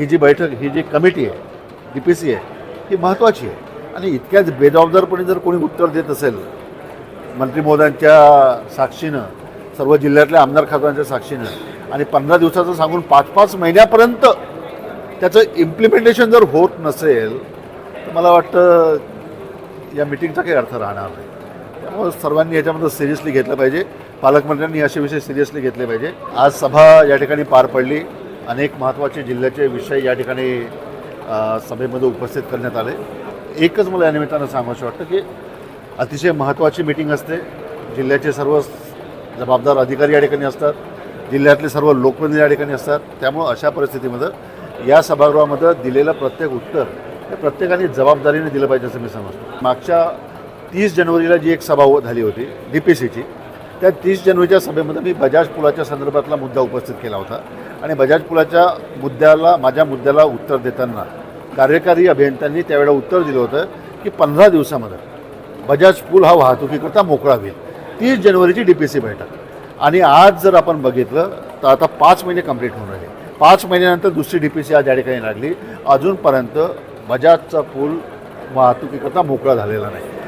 ही जी बैठक ही जी कमिटी आहे डी पी सी आहे ही महत्त्वाची आहे. आणि इतक्याच बेजबाबदारपणे जर कोणी उत्तर देत असेल मंत्री महोदयांच्या साक्षीनं सर्व जिल्ह्यातल्या आमदार खासदारांच्या साक्षीनं आणि पंधरा दिवसाचं सांगून पाच पाच महिन्यापर्यंत त्याचं इम्प्लिमेंटेशन जर होत नसेल तर मला वाटतं या मिटिंगचा काही अर्थ राहणार नाही. त्यामुळे सर्वांनी याच्यामध्ये सिरियसली घेतलं पाहिजे. पालकमंत्र्यांनी असे विषय सिरियसली घेतले पाहिजे. आज सभा या ठिकाणी पार पडली. अनेक महत्त्वाचे जिल्ह्याचे विषय या ठिकाणी सभेमध्ये उपस्थित करण्यात आले. एकच मला या निमित्तानं सांगावंसं वाटतं की अतिशय महत्त्वाची मीटिंग असते. जिल्ह्याचे सर्व जबाबदार अधिकारी या ठिकाणी असतात. जिल्ह्यातले सर्व लोकप्रतिनिधी या ठिकाणी असतात. त्यामुळं अशा परिस्थितीमध्ये या सभागृहामध्ये दिलेलं प्रत्येक उत्तर हे प्रत्येकाने जबाबदारीने दिलं पाहिजे असं मी समजतो. मागच्या तीस जानेवारीला जी एक सभा झाली होती डी पी सीची त्या तीस जानेवारीच्या सभेमध्ये मी बजाज पुलाच्या संदर्भातला मुद्दा उपस्थित केला होता. आणि बजाज पुलाच्या मुद्द्याला माझ्या मुद्द्याला उत्तर देताना कार्यकारी अभियंत्यांनी त्यावेळेला उत्तर दिलं होतं की पंधरा दिवसामध्ये बजाज पूल हा वाहतुकीकरता मोकळा होईल. तीस जानेवारीची डी पी सी बैठक. आणि आज जर आपण बघितलं तर आता पाच महिने कंप्लीट होऊन राहिले. पाच महिन्यानंतर दुसरी डी पी सी आज या ठिकाणी लागली. अजूनपर्यंत बजाजचा पूल वाहतुकीकरता मोकळा झालेला नाही.